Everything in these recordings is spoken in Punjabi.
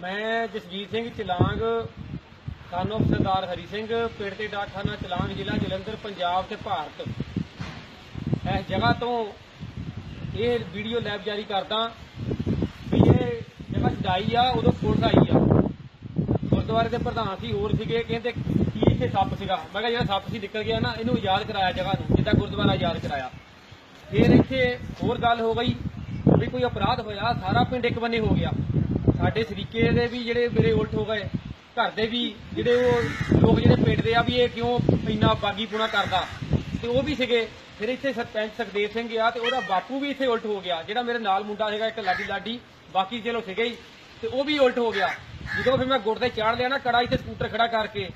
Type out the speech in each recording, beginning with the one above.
ਮੈਂ ਜਸਜੀਤ ਸਿੰਘ ਚਲਾਂਗ ਸਾਨੂੰ ਸਰਦਾਰ ਹਰੀ ਸਿੰਘ, ਪਿੰਡ ਤੇ ਡਾਕਖਾਨਾ ਚਲਾਂਗ, ਜ਼ਿਲ੍ਹਾ ਜਲੰਧਰ, ਪੰਜਾਬ ਤੇ ਭਾਰਤ। ਇਸ ਜਗ੍ਹਾ ਤੋਂ ਇਹ ਵੀਡੀਓ ਲੈਬ ਜਾਰੀ ਕਰਦਾ ਵੀ ਇਹ ਜਗ੍ਹਾ ਛਡਾਈ ਆ, ਉਦੋਂ ਪੁਲਿਸ ਆਈ ਆ। ਗੁਰਦੁਆਰੇ ਦੇ ਪ੍ਰਧਾਨ ਸੀ, ਹੋਰ ਸੀਗੇ, ਕਹਿੰਦੇ ਕੀ ਇੱਥੇ ਸੱਪ ਸੀਗਾ। ਮੈਂ ਕਿਹਾ ਜਿਹੜਾ ਸੱਪ ਸੀ, ਨਿਕਲ ਗਿਆ ਨਾ, ਇਹਨੂੰ ਯਾਦ ਕਰਾਇਆ ਜਗ੍ਹਾ ਨੂੰ, ਜਿੱਦਾਂ ਗੁਰਦੁਆਰਾ ਯਾਦ ਕਰਾਇਆ। ਫਿਰ ਇੱਥੇ ਹੋਰ ਗੱਲ ਹੋ ਗਈ, ਵੀ ਕੋਈ ਅਪਰਾਧ ਹੋਇਆ, ਸਾਰਾ ਪਿੰਡ ਇੱਕ ਬੰਨੇ ਹੋ ਗਿਆ। ਸਾਡੇ ਸਰੀਕੇ ਦੇ ਵੀ ਜਿਹੜੇ ਮੇਰੇ ਉਲਟ ਹੋ ਗਏ, ਘਰ ਦੇ ਵੀ ਜਿਹੜੇ ਉਹ ਲੋਕ ਜਿਹੜੇ ਪਿੰਡ ਦੇ ਆ ਵੀ ਇਹ ਕਿਉਂ ਇੰਨਾ ਬਾਗੀਪੁਣਾ ਕਰਦਾ? ਤੇ ਉਹ ਵੀ ਸੀਗੇ, ਫਿਰ ਇੱਥੇ ਸਰਪੰਚ ਸੁਖਦੇਵ ਸਿੰਘ ਆ ਤੇ ਉਹਦਾ ਬਾਪੂ ਵੀ ਇੱਥੇ ਉਲਟ ਹੋ ਗਿਆ, ਜਿਹੜਾ ਮੇਰੇ ਨਾਲ ਮੁੰਡਾ ਹੈਗਾ ਇੱਕ ਲਾਡੀ ਲਾਡੀ, ਬਾਕੀ ਚਲੋ ਸੀਗੇ ਹੀ, ਤੇ ਉਹ ਵੀ ਉਲਟ ਹੋ ਗਿਆ। ਜਦੋਂ ਫਿਰ ਮੈਂ ਗੁੜ ਤੇ ਚਾੜ ਲਿਆ ਨਾ ਕੜਾ ਇੱਥੇ ਸਕੂਟਰ ਖੜਾ ਕਰਕੇ,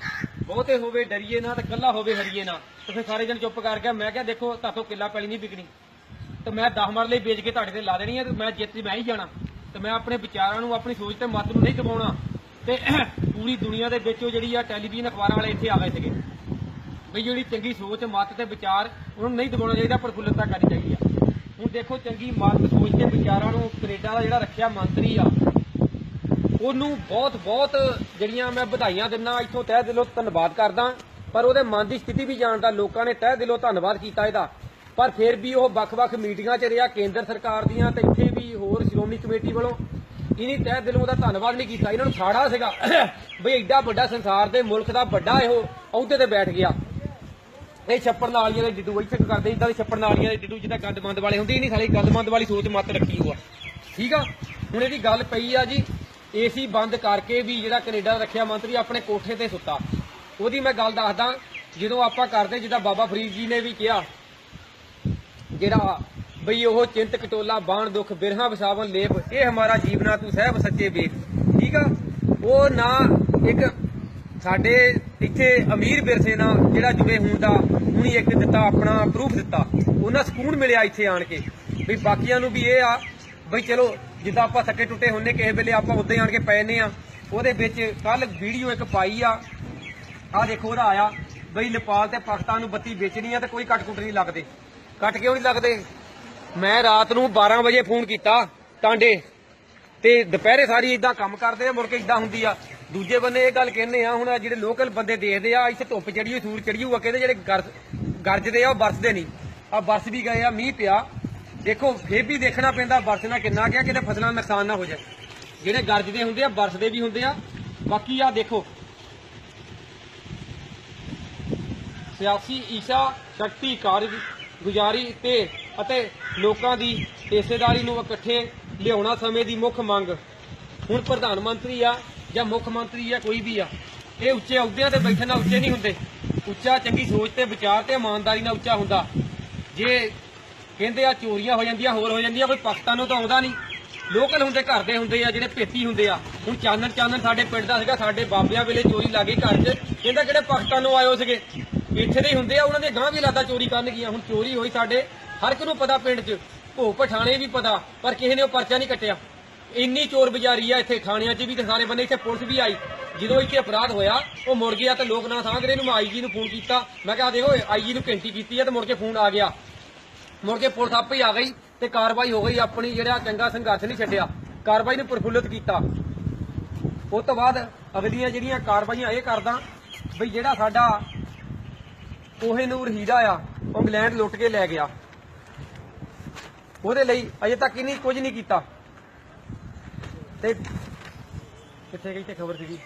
ਬਹੁਤੇ ਹੋਵੇ ਡਰੀਏ ਨਾ ਤੇ ਕੱਲਾ ਹੋਵੇ ਹਰੀਏ ਨਾ, ਤੇ ਫਿਰ ਸਾਰੇ ਜਣ ਚੁੱਪ ਕਰ ਗਿਆ ਮੈਂ ਕਿਹਾ, ਦੇਖੋ, ਤਾਤੋਂ ਕਿੱਲਾ ਪੈਲੀ ਨਹੀਂ ਵਿਕਣੀ। ਤੇ ਮੈਂ 10 ਮਰਲੇ ਵੇਚ ਕੇ ਤੁਹਾਡੇ ਤੇ ਲਾ ਦੇਣੀ ਹੈ ਤੇ ਮੈਂ ਜਿੱਤ, ਮੈਂ ਹੀ ਜਾਣਾ। ਤੇ ਮੈਂ ਆਪਣੇ ਵਿਚਾਰਾਂ ਨੂੰ, ਆਪਣੀ ਸੋਚ ਤੇ ਮਤ ਨੂੰ ਨਹੀਂ ਦਬਾਉਣਾ। ਤੇ ਪੂਰੀ ਦੁਨੀਆ ਦੇ ਵਿੱਚ ਉਹ ਜਿਹੜੀ ਆ ਟੈਲੀਵਿਜ਼ਨ ਅਖਬਾਰਾਂ ਵਾਲੇ ਇੱਥੇ ਆ ਗਏ ਸੀਗੇ। ਬਈ ਜਿਹੜੀ ਚੰਗੀ ਸੋਚ, ਮਤ ਤੇ ਵਿਚਾਰ, ਉਹਨਾਂ ਨੂੰ ਨਹੀਂ ਦਬਾਉਣਾ ਚਾਹੀਦਾ, ਪ੍ਰਫੁੱਲਤਾ ਕਰਨੀ ਚਾਹੀਦੀ ਆ। ਹੁਣ ਦੇਖੋ ਚੰਗੀ ਮਤ, ਸੋਚ ਤੇ ਵਿਚਾਰਾਂ ਨੂੰ ਕੈਨੇਡਾ ਦਾ ਜਿਹੜਾ ਰੱਖਿਆ ਮੰਤਰੀ ਆ, ਉਹਨੂੰ ਬਹੁਤ ਬਹੁਤ ਜਿਹੜੀਆਂ ਮੈਂ ਵਧਾਈਆਂ ਦਿੰਦਾ, ਇੱਥੋਂ ਤਹਿ ਦਿਲੋਂ ਧੰਨਵਾਦ ਕਰਦਾ। ਪਰ ਉਹਦੇ ਮਨ ਦੀ ਸਥਿਤੀ ਵੀ ਜਾਣਦਾ, ਲੋਕਾਂ ਨੇ ਤਹਿ ਦਿਲੋਂ ਧੰਨਵਾਦ ਕੀਤਾ ਇਹਦਾ। ਪਰ ਫਿਰ ਵੀ ਉਹ ਵੱਖ-ਵੱਖ ਮੀਟਿੰਗਾਂ 'ਚ ਰਿਹਾ, ਕੇਂਦਰ ਸਰਕਾਰ ਦੀਆਂ ਤੇ ਇੱਥੇ ਵੀ ਹੋਰ ਸ਼੍ਰੋਮਣੀ ਕਮੇਟੀ ਵੱਲੋਂ। ਇਹਨੀ ਤਹਿ ਦਿਲੋਂ ਉਹਦਾ ਧੰਨਵਾਦ ਨਹੀਂ ਕੀਤਾ, ਇਹਨਾਂ ਨੂੰ ਸਾੜਾ ਸੀਗਾ। ਬਈ ਐਡਾ ਵੱਡਾ ਸੰਸਾਰ ਦੇ ਮੁਲਕ ਦਾ ਵੱਡਾ ਇਹੋ ਅਹੁਦੇ ਤੇ ਬੈਠ ਗਿਆ। ਇਹ ਛੱਪੜ ਨਾਲੀਆਂ ਦੇ ਡਿੱਡੂ, ਇੱਥੇ ਕਰਦੇ ਇਦਾਂ ਦੇ ਛੱਪੜ ਨਾਲੀਆਂ ਦੇ ਡਿੱਡੂ, ਜਿੱਦਾਂ ਗੰਦਮੰਦ ਵਾਲੇ ਹੁੰਦੇ ਹੀ ਨਹੀਂ ਸਾਲੀ ਗੰਦਮੰਦ ਵਾਲੀ ਸੋਚ ਮੱਤ ਰੱਖੀ ਹੋਆ। ਠੀਕ ਆ? ਹੁਣ ਇਹਦੀ ਗੱਲ ਪਈ ਆ ਜੀ, ਏਸੀ ਬੰਦ ਕਰਕੇ ਵੀ ਜਿਹੜਾ ਕੈਨੇਡਾ ਦਾ ਰੱਖਿਆ ਮੰਤਰੀ ਆਪਣੇ ਕੋਠੇ ਤੇ ਸੁੱਤਾ। ਉਹਦੀ ਮੈਂ ਗੱਲ ਦੱਸਦਾ, ਜਦੋਂ ਆਪਾਂ ਕਰਦੇ, ਜਿੱਦਾਂ ਬਾਬਾ ਫਰੀਦ ਜੀ ਨੇ ਵੀ ਕਿਹਾ ਜਿਹੜਾ ਬਈ ਉਹ ਚਿੰਤ ਕਟੋਲਾ ਬਾਣ ਦੁੱਖ, ਬਿਰਹਾ, ਵਸਾਵਨ, ਲੇਪ, ਇਹ ਹਮਾਰਾ ਜੀਵਨਾ ਤੂੰ ਸਹਿਬ ਸੱਚੇ ਵੇਖ। ਠੀਕ ਆ? ਉਹ ਨਾ ਇੱਕ ਸਾਡੇ ਇੱਥੇ ਅਮੀਰ ਵਿਰਸੇ ਨਾਲ ਜਿਹੜਾ ਜੁੜੇ ਹੋਣ ਦਾ, ਉਹਨੇ ਇੱਕ ਦਿੱਤਾ, ਆਪਣਾ ਪ੍ਰੂਫ ਦਿੱਤਾ। ਉਹਨਾਂ ਸਕੂਨ ਮਿਲਿਆ ਇੱਥੇ ਆਣ ਕੇ। ਵੀ ਬਾਕੀਆਂ ਨੂੰ ਵੀ ਇਹ ਆ, ਬਈ ਚਲੋ, ਜਿੱਦਾਂ ਆਪਾਂ ਥੱਕੇ ਟੁੱਟੇ ਹੁੰਨੇ, ਕਿਸੇ ਵੇਲੇ ਆਪਾਂ ਉੱਦਾਂ ਹੀ ਆਣ ਕੇ ਪੈ ਆ ਉਹਦੇ ਵਿੱਚ ਕੱਲ ਵੀਡੀਓ ਇੱਕ ਪਾਈ ਆ। ਆ ਦੇਖੋ, ਉਹਦਾ ਆਇਆ, ਬਈ ਨੇਪਾਲ ਤੇ ਪਾਕਿਸਤਾਨ ਨੂੰ ਬੱਤੀ ਵੇਚਣੀ ਆ ਤੇ ਕੋਈ ਕੱਟ ਕੁੱਟ ਨਹੀਂ ਲੱਗਦੇ। ਕੱਟ ਕਿਉਂ ਨਹੀਂ ਲੱਗਦੇ। ਮੈਂ ਰਾਤ ਨੂੰ 12 ਵਜੇ ਫੋਨ ਕੀਤਾ ਟਾਂਡੇ ਤੇ ਦੁਪਹਿਰੇ ਸਾਰੀ ਇਦਾਂ ਕੰਮ ਕਰਦੇ ਆ, ਮੁੜ ਕੇ ਇਦਾਂ ਹੁੰਦੀ ਆ। ਦੂਜੇ ਬੰਨੇ ਇਹ ਗੱਲ ਕਹਿੰਦੇ ਆ, ਹੁਣ ਜਿਹੜੇ ਲੋਕਲ ਬੰਦੇ ਦੇਖਦੇ ਆ, ਇੱਥੇ ਧੁੱਪ ਚੜੀ ਹੋਈ ਸੂਰ ਚੜੀ ਹੋਈ ਕਹਿੰਦੇ ਜਿਹੜੇ ਗਰਜਦੇ ਆ, ਉਹ ਵਰਸਦੇ ਨਹੀਂ। ਆ ਵਰਸ ਵੀ ਗਏ ਆ, ਮੀਂਹ ਪਿਆ। ਦੇਖੋ, ਫੇਰ ਵੀ ਦੇਖਣਾ ਪੈਂਦਾ ਵਰਸਣਾ ਕਿੰਨਾ ਗਿਆ ਕਿਤੇ ਫਸਲਾਂ ਦਾ ਨੁਕਸਾਨ ਨਾ ਹੋ ਜਾਏ। ਜਿਹੜੇ ਗਰਜਦੇ ਹੁੰਦੇ ਆ ਵਰਸਦੇ ਵੀ ਹੁੰਦੇ ਆ। ਬਾਕੀ ਆ ਦੇਖੋ। ਸਿਆਸੀ ਈਸ਼ਾ ਸ਼ਕਤੀ ਕਾਰਜ ਗੁਜ਼ਾਰੀ ਤੇ ਅਤੇ ਲੋਕਾਂ ਦੀ ਹਿੱਸੇਦਾਰੀ ਨੂੰ ਇਕੱਠੇ ਲਿਆਉਣਾ ਸਮੇਂ ਦੀ ਮੁੱਖ ਮੰਗ। ਹੁਣ ਪ੍ਰਧਾਨ ਮੰਤਰੀ ਆ ਜਾਂ ਮੁੱਖ ਮੰਤਰੀ ਆ ਕੋਈ ਵੀ ਆ, ਇਹ ਉੱਚੇ ਅਹੁਦਿਆਂ ਤੇ ਬੈਠਣ ਨਾਲ ਉੱਚੇ ਨਹੀਂ ਹੁੰਦੇ। ਉੱਚਾ, ਚੰਗੀ ਸੋਚ ਤੇ ਵਿਚਾਰ ਤੇ ਇਮਾਨਦਾਰੀ ਨਾਲ ਉੱਚਾ ਹੁੰਦਾ। ਜੇ ਕਹਿੰਦੇ ਆ ਚੋਰੀਆਂ ਹੋ ਜਾਂਦੀਆਂ, ਹੋਰ ਹੋ ਜਾਂਦੀਆਂ, ਕੋਈ ਪਾਕਿਸਤਾਨ ਨੂੰ ਤਾਂ ਆਉਂਦਾ ਨਹੀਂ। ਲੋਕਲ ਹੁੰਦੇ, ਘਰ ਦੇ ਹੁੰਦੇ ਆ, ਜਿਹੜੇ ਪੇਤੀ ਹੁੰਦੇ ਆ। ਹੁਣ ਚਾਨਣ ਚਾਨਣ ਸਾਡੇ ਪਿੰਡ ਦਾ ਸੀਗਾ, ਸਾਡੇ ਬਾਬਿਆਂ ਵੇਲੇ ਚੋਰੀ ਲੱਗੀ ਘਰ 'ਚ। ਕਹਿੰਦਾ ਕਿਹੜੇ ਪਾਕਿਸਤਾਨੋਂ ਆਇਓ ਸੀਗੇ? ਇੱਥੇ ਦੇ ਹੁੰਦੇ ਆ, ਉਹਨਾਂ ਦੇ ਗਾਂ ਵੀ ਲਾਦਾ ਚੋਰੀ ਕਰਨ ਗਈਆਂ। ਹੁਣ ਚੋਰੀ ਹੋਈ ਸਾਡੇ, ਹਰ ਇੱਕ ਨੂੰ ਪਤਾ ਪਿੰਡ 'ਚ। ਭੋ ਪਠਾਣੇ ਵੀ ਪਤਾ, ਪਰ ਕਿਸੇ ਨੇ ਉਹ ਪਰਚਾ ਨਹੀਂ ਕੱਟਿਆ। ਇੰਨੀ ਚੋਰ ਬਜ਼ਾਰੀ ਆ ਇੱਥੇ ਥਾਣਿਆਂ 'ਚ ਵੀ ਤੇ ਸਾਰੇ ਬੰਦੇ, ਇੱਥੇ ਪੁਲਿਸ ਵੀ ਆਈ। ਜਦੋਂ ਇੱਥੇ ਅਪਰਾਧ ਹੋਇਆ, ਉਹ ਮੁੜ ਗਿਆ ਤੇ ਲੋਕ ਨਾ ਸਾਂਗਰੇ ਨੂੰ ਮੈਂ ਆਈਜੀ ਨੂੰ ਫੋਨ ਕੀਤਾ। ਮੈਂ ਕਿਹਾ ਦੇਖੋ ਆਈਜੀ ਨੂੰ ਘੰਟੀ ਕੀਤੀ ਆ ਤੇ ਮੁੜ ਕੇ ਫੋਨ ਆ ਗਿਆ। ਮੁੜ ਕੇ ਪੁਲਿਸ ਆਪੇ ਹੀ ਆ ਗਈ ਤੇ ਕਾਰਵਾਈ ਹੋ ਗਈ। ਆਪਣੀ ਜਿਹੜਾ ਚੰਗਾ ਸੰਘਰਸ਼ ਨਹੀਂ ਛੱਡਿਆ। ਕਾਰਵਾਈ ਨੂੰ ਪ੍ਰਫੁੱਲਿਤ ਕੀਤਾ। ਉਸ ਤੋਂ ਬਾਅਦ ਅਗਲੀਆਂ ਜਿਹੜੀਆਂ ਕਾਰਵਾਈਆਂ ਇਹ ਕਰਦਾ ਵੀ ਜਿਹੜਾ ਸਾਡਾ ਕੋਹੇ ਕੋਹੇਨੂਰ ਹੀਰਾ ਆ, ਉਹ ਇੰਗਲੈਂਡ ਲੁੱਟ ਕੇ ਲੈ ਗਿਆ। ਉਹਦੇ ਲਈ ਅਜੇ ਤੱਕ ਇਹਨੇ ਕੁਝ ਨਹੀਂ ਕੀਤਾ। ਤੇ ਕਿੱਥੇ ਗਈ ਤੇ ਖਬਰ ਸੀਗੀ?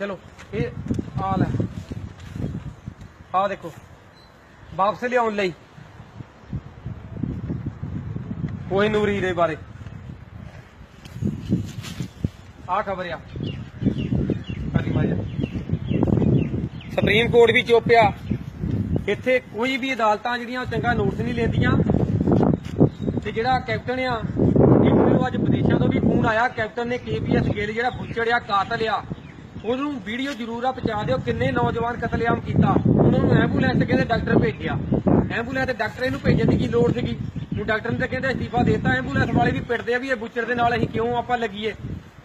ਚਲੋ, ਇਹ ਆ ਲੈ। ਆ ਦੇਖੋ, ਵਾਪਸ ਲਿਆਉਣ ਲਈ। ਕੋਹੇ ਕੋਹਿਨੂਰ ਹੀਰੇ ਬਾਰੇ। ਆ ਖਬਰ ਆ। ਕਾਲੀ ਮਾਜਾ। ਸੁਪਰੀਮ ਕੋਰਟ ਵੀ ਚੁੱਪਿਆ। ਇੱਥੇ ਕੋਈ ਵੀ ਅਦਾਲਤਾਂ ਜਿਹੜੀਆਂ ਉਹ ਚੰਗਾ ਨੋਟਿਸ ਨਹੀਂ ਲੈਂਦੀਆਂ। ਤੇ ਜਿਹੜਾ ਕੈਪਟਨ ਆ ਮੈਨੂੰ ਅੱਜ ਵਿਦੇਸ਼ਾਂ ਤੋਂ ਵੀ ਫੋਨ ਆਇਆ। ਕੈਪਟਨ ਨੇ ਕੇਪੀਐਸ ਗਿੱਲ ਜਿਹੜਾ ਬੁੱਚੜ ਆ ਕਾਤਲ ਆ ਉਹਨੂੰ ਵੀਡੀਓ ਜ਼ਰੂਰ ਆ ਪਹੁੰਚਾ ਦਿਓ ਕਿੰਨੇ ਨੌਜਵਾਨ ਕਤਲੇਆਮ ਕੀਤਾ। ਉਹਨਾਂ ਨੂੰ ਐਂਬੂਲੈਂਸ ਕਹਿੰਦੇ ਡਾਕਟਰ ਭੇਜਿਆ। ਐਂਬੂਲੈਂਸ ਤੇ ਡਾਕਟਰ ਇਹਨੂੰ ਭੇਜਣ ਦੀ ਕੀ ਲੋੜ ਸੀਗੀ? ਹੁਣ ਡਾਕਟਰ ਨੇ ਤਾਂ ਕਹਿੰਦੇ ਅਸਤੀਫਾ ਦੇਤਾ। ਐਂਬੂਲੈਂਸ ਵਾਲੇ ਵੀ ਪਿੱਟਦੇ ਆ ਵੀ ਇਹ ਬੁੱਚੜ ਦੇ ਨਾਲ ਅਸੀਂ ਕਿਉਂ ਆਪਾਂ ਲੱਗੀਏ?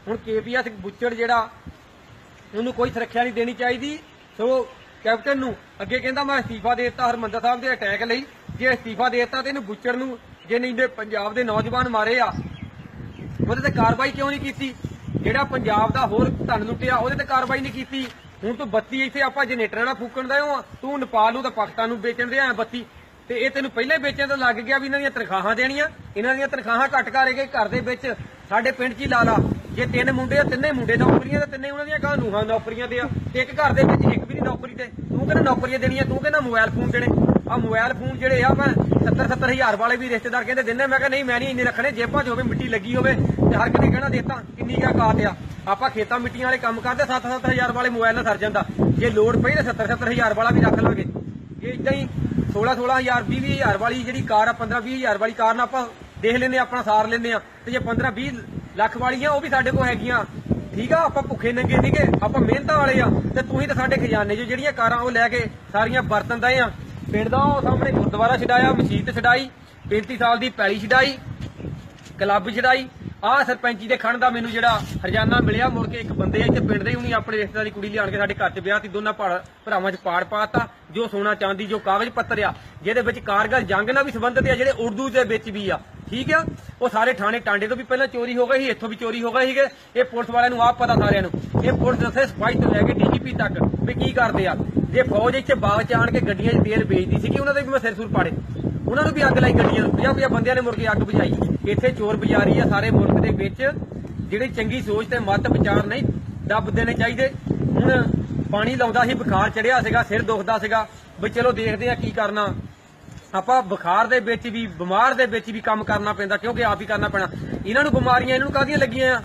ਹੁਣ ਕੇਪੀਐਸ ਬੁੱਚੜ ਜਿਹੜਾ, ਉਹਨੂੰ ਕੋਈ ਸੁਰੱਖਿਆ ਨਹੀਂ ਦੇਣੀ ਚਾਹੀਦੀ। ਸੋ, ਕੈਪਟਨ ਨੂੰ ਅੱਗੇ ਕਹਿੰਦਾ ਮੈਂ ਅਸਤੀਫਾ ਦੇਤਾ ਦਿੱਤਾ ਹਰਮੰਦਰ ਸਾਹਿਬ ਦੇ ਅਟੈਕ ਲਈ। ਜੇ ਅਸਤੀਫਾ ਦੇ ਦਿੱਤਾ ਤੇ ਇਹਨੂੰ ਬੁੱਚੜ ਨੂੰ ਜੇ ਨਹੀਂ ਦੇ ਪੰਜਾਬ ਦੇ ਨੌਜਵਾਨ ਮਾਰੇ ਆ। ਉਹਦੇ ਤੇ ਕਾਰਵਾਈ ਕਿਉਂ ਨਹੀਂ ਕੀਤੀ? ਜਿਹੜਾ ਪੰਜਾਬ ਦਾ ਹੋਰ ਧਨ ਲੁੱਟਿਆ, ਉਹਦੇ ਤੇ ਕਾਰਵਾਈ ਨਹੀਂ ਕੀਤੀ। ਹੁਣ ਤੂੰ ਬੱਤੀ ਇੱਥੇ ਆਪਾਂ ਜਨਰੇਟਰਾਂ ਨਾਲ ਫੂਕਣ ਦਾ ਹੋ ਤੂੰ ਨੇਪਾਲ ਨੂੰ ਤਾਂ ਪਾਕਿਸਤਾਨ ਨੂੰ ਵੇਚਣ ਦੇ ਆ ਬੱਤੀ। ਤੇ ਇਹ ਤੈਨੂੰ ਪਹਿਲੇ ਵੇਚਣ ਤੋਂ ਲੱਗ ਗਿਆ ਵੀ ਇਹਨਾਂ ਦੀਆਂ ਤਨਖਾਹਾਂ ਦੇਣੀਆਂ। ਇਹਨਾਂ ਦੀਆਂ ਤਨਖਾਹਾਂ ਘੱਟ ਕਰਕੇ ਘਰ ਦੇ ਵਿੱਚ। ਸਾਡੇ ਪਿੰਡ 'ਚ ਹੀ ਲਾ ਲਾ। ਜੇ ਤਿੰਨ ਮੁੰਡੇ ਆ, ਤਿੰਨੇ ਮੁੰਡੇ ਨੌਕਰੀਆਂ ਤੇ ਤਿੰਨੇ ਉਹਨਾਂ ਦੀਆਂ ਗਾਂ ਨੂੰਹਾਂ ਨੌਕਰੀਆਂ ਤੇ ਆ। ਤੇ ਇੱਕ ਘਰ ਦੇ ਵਿੱਚ ਇੱਕ ਵੀ ਨਹੀਂ ਨੌਕਰੀ ਤੇ। ਤੂੰ ਕਹਿੰਦਾ ਨੌਕਰੀਆਂ ਦੇਣੀਆਂ? ਤੂੰ ਕਹਿੰਦਾ ਮੋਬਾਈਲ ਫੋਨ ਦੇਣੇ? ਆ ਮੋਬਾਈਲ ਫੋਨ ਜਿਹੜੇ ਆ, ਮੈਂ 70 70 ਵਾਲੇ ਵੀ ਰਿਸ਼ਤੇਦਾਰ ਕਹਿੰਦੇ ਦਿੰਦੇ। ਮੈਂ ਕਿਹਾ, ਨਹੀਂ, ਮੈਂ ਨਹੀਂ ਇੰਨੇ ਰੱਖਣੇ। ਜੇਬਾਂ 'ਚ ਹੋਵੇ, ਮਿੱਟੀ ਲੱਗੀ ਹੋਵੇ ਤੇ ਹਰ ਕਿਤੇ ਕਹਿਣਾ ਦੇਤਾ, ਕਿੰਨੀ ਕਾ ਕਾਟ ਆ। ਆਪਾਂ ਖੇਤਾਂ ਮਿੱਟੀਆਂ ਵਾਲੇ ਕੰਮ ਕਰਦੇ 7 7 ਹਜ਼ਾਰ ਵਾਲੇ ਮੋਬਾਈਲ ਨਾਲ ਸਰ ਜਾਂਦਾ। ਜੇ ਲੋੜ ਪਈ ਤਾਂ 70 70 ਹਜ਼ਾਰ ਵਾਲਾ ਵੀ ਰੱਖ ਲਾਂਗੇ। ਜੇ ਇਦਾਂ ਹੀ 16 16 ਹਜ਼ਾਰ 20 20 ਹਜ਼ਾਰ ਵਾਲੀ ਜਿਹੜੀ ਕਾਰ ਆ 15 20 ਹਜ਼ਾਰ ਵਾਲੀ ਕਾਰ ਨਾਲ ਆਪਾਂ ਦੇਖ ਲੈਨੇ ਆਪਣਾ ਸਾਰ ਲੈਨੇ ਆ ਤੇ ਜੇ 15 20 ਲੱਖ ਵਾਲੀਆਂ, ਉਹ ਵੀ ਸਾਡੇ ਕੋਲ ਹੈਗੀਆਂ। ਠੀਕ ਆ, ਆਪਾਂ ਭੁੱਖੇ ਨੰਗੇ ਨਹੀਂਗੇ ਆਪਾਂ ਮਿਹਨਤਾਂ ਵਾਲੇ ਆ। ਤੇ ਤੁਸੀਂ ਤਾਂ ਸਾਡੇ ਖਜ਼ਾਨੇ 'ਚੋਂ ਜਿਹੜੀਆਂ ਕਾਰਾਂ ਉਹ ਲੈ ਕੇ ਸਾਰੀਆਂ ਵਰਤਨ ਦਾ ਆ। ਪਿੰਡ ਦਾ ਉਹ ਸਾਹਮਣੇ ਗੁਰਦੁਆਰਾ ਛਡਾਇਆ, ਮਸਜਿਦ ਛਡਾਈ 35 ਸਾਲ ਦੀ ਪੈਲੀ ਛਡਾਈ, ਕਲੱਬ ਛਡਾਈ। ਆਹ ਸਰਪੰਚੀ ਦੇ ਖਣ ਦਾ ਮੈਨੂੰ ਜਿਹੜਾ ਹਰਜਾਨਾ ਮਿਲਿਆ, ਮੁੜ ਕੇ ਇੱਕ ਬੰਦੇ ਇੱਥੇ ਪਿੰਡ ਦੇ ਉਹਨੇ ਆਪਣੇ ਰਿਸ਼ਤੇਦਾਰ ਦੀ ਕੁੜੀ ਲਿਆਣ ਕੇ ਸਾਡੇ ਘਰ 'ਚ ਵਿਆਹ ਤੀ, ਦੋਨਾਂ ਭਰਾਵਾਂ 'ਚ ਪਾੜ ਪਾਤਾ। ਜੋ ਸੋਨਾ ਚਾਂਦੀ, ਜੋ ਕਾਗਜ਼ ਪੱਤਰ ਆ, ਜਿਹਦੇ ਵਿੱਚ ਕਾਰਗਲ ਜੰਗ ਨਾਲ ਵੀ ਸੰਬੰਧਿਤ ਆ, ਜਿਹੜੇ ਉਰਦੂ ਦੇ ਵਿੱਚ ਵੀ ਆ। ਠੀਕ ਆ? ਉਹ ਸਾਰੇ ਥਾਣੇ ਟਾਂਡੇ ਤੋਂ ਵੀ ਪਹਿਲਾਂ ਚੋਰੀ ਹੋ ਗਏ ਸੀ, ਇੱਥੋਂ ਵੀ ਚੋਰੀ ਹੋ ਗਏ ਸੀਗੇ। ਇਹ ਪੁਲਿਸ ਵਾਲਿਆਂ ਨੂੰ ਆਪ ਪਤਾ ਸਾਰਿਆਂ ਨੂੰ। ਇਹ ਪੁਲਿਸ ਦੱਸੇ ਸਫ਼ਾਈ ਤੋਂ ਲੈ ਕੇ ਡੀਜੀਪੀ ਤੱਕ ਵੀ ਕੀ ਕਰਦੇ ਆ। ਜੇ ਫੌਜ ਇੱਥੇ ਬਾਗ ਚ ਆਣ ਕੇ ਗੱਡੀਆਂ 'ਚ ਤੇਲ ਵੇਚਦੀ ਸੀਗੀ, ਉਹਨਾਂ ਦੇ ਵੀ ਮੈਂ ਸਿਰ ਸੁਰ ਪਾੜੇ। ਉਹਨਾਂ ਨੂੰ ਵੀ ਅੱਗ ਲਾਈ ਗੱਡੀਆਂ ਨੂੰ। 50 50 ਬੰਦਿਆਂ ਨੇ ਮੁੜ ਕੇ ਅੱਗ ਬੁਝਾਈ। ਇੱਥੇ ਚੋਰ ਬਜ਼ਾਰੀ ਆ ਸਾਰੇ ਮੁਲਕ ਦੇ ਵਿੱਚ। ਜਿਹੜੀ ਚੰਗੀ ਸੋਚ ਤੇ ਮੱਤ ਵਿਚਾਰ ਨਹੀਂ ਦੱਬ ਦੇਣੇ ਚਾਹੀਦੇ। ਹੁਣ ਪਾਣੀ ਲਾਉਂਦਾ ਸੀ, ਬੁਖਾਰ ਚੜਿਆ ਸੀਗਾ, ਸਿਰ ਦੁਖਦਾ ਸੀਗਾ। ਵੀ ਚਲੋ ਦੇਖਦੇ ਆ ਕੀ ਕਰਨਾ। ਆਪਾਂ ਬੁਖਾਰ ਦੇ ਵਿੱਚ ਵੀ, ਬਿਮਾਰ ਦੇ ਵਿੱਚ ਵੀ ਕੰਮ ਕਰਨਾ ਪੈਂਦਾ, ਕਿਉਂਕਿ ਆਪ ਹੀ ਕਰਨਾ ਪੈਣਾ। ਇਹਨਾਂ ਨੂੰ ਬਿਮਾਰੀਆਂ ਇਹਨਾਂ ਨੂੰ ਕਾਹਦੀਆਂ ਲੱਗੀਆਂ ਆ?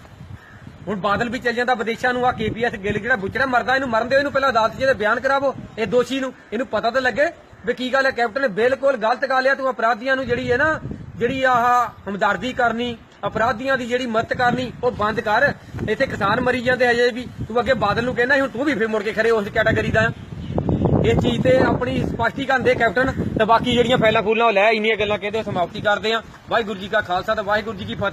ਹੁਣ ਬਾਦਲ ਵੀ ਚੱਲ ਜਾਂਦਾ, ਵਿਦੇਸ਼ਾਂ ਨੂੰ ਆ ਕੇਪੀਐਸ ਗਿੱਲ ਜਿਹੜਾ ਬੁੱਚੜਾ ਮਰਦਾ, ਇਹਨੂੰ ਮਰਨ ਦਿਓ, ਇਹਨੂੰ ਪਹਿਲਾਂ ਅਦਾਲਤ 'ਚ ਬਿਆਨ ਕਰਾਵੋ, ਇਹ ਦੋਸ਼ੀ ਨੂੰ। ਇਹਨੂੰ ਪਤਾ ਤਾਂ ਲੱਗੇ ਵੀ ਕੀ ਗੱਲ ਹੈ, ਕੈਪਟਨ ਨੇ ਬਿਲਕੁਲ ਗਲਤ ਗੱਲ ਆ ਤੂੰ ਅਪਰਾਧੀਆਂ ਨੂੰ ਜਿਹੜੀ ਹੈ ਨਾ, ਜਿਹੜੀ ਆਹ ਹਮਦਰਦੀ ਕਰਨੀ, ਅਪਰਾਧੀਆਂ ਦੀ ਜਿਹੜੀ ਮਦਦ ਕਰਨੀ, ਉਹ ਬੰਦ ਕਰ। ਇੱਥੇ ਕਿਸਾਨ ਮਰੀ ਜਾਂਦੇ ਹਜੇ ਵੀ। ਤੂੰ ਅੱਗੇ ਬਾਦਲ ਨੂੰ ਕਹਿਣਾ ਹੁਣ ਤੂੰ ਵੀ ਫੇਰ ਮੁੜ ਕੇ ਖਰੇ ਉਸ ਕੈਟਾਗਰੀ ਦਾ। ਆ। ਇਹ ਚੀਜ਼ ਤੇ ਆਪਣੀ ਸਪਸ਼ਟੀਕਰਨ ਦੇ ਕੈਪਟਨ ਤੇ ਬਾਕੀ ਜਿਹੜੀਆਂ ਫੈਲਾ ਫੂਲਾਂ ਉਹ ਲੈ ਇੰਨੀਆਂ ਗੱਲਾਂ ਕਹਿੰਦੇ ਸਮਾਪਤੀ ਕਰਦੇ ਆ ਵਾਹਿਗੁਰੂ ਜੀ ਕਾ ਖਾਲਸਾ ਤੇ ਵਾਹਿਗੁਰੂ ਜੀ ਕੀ ਫਤਿਹ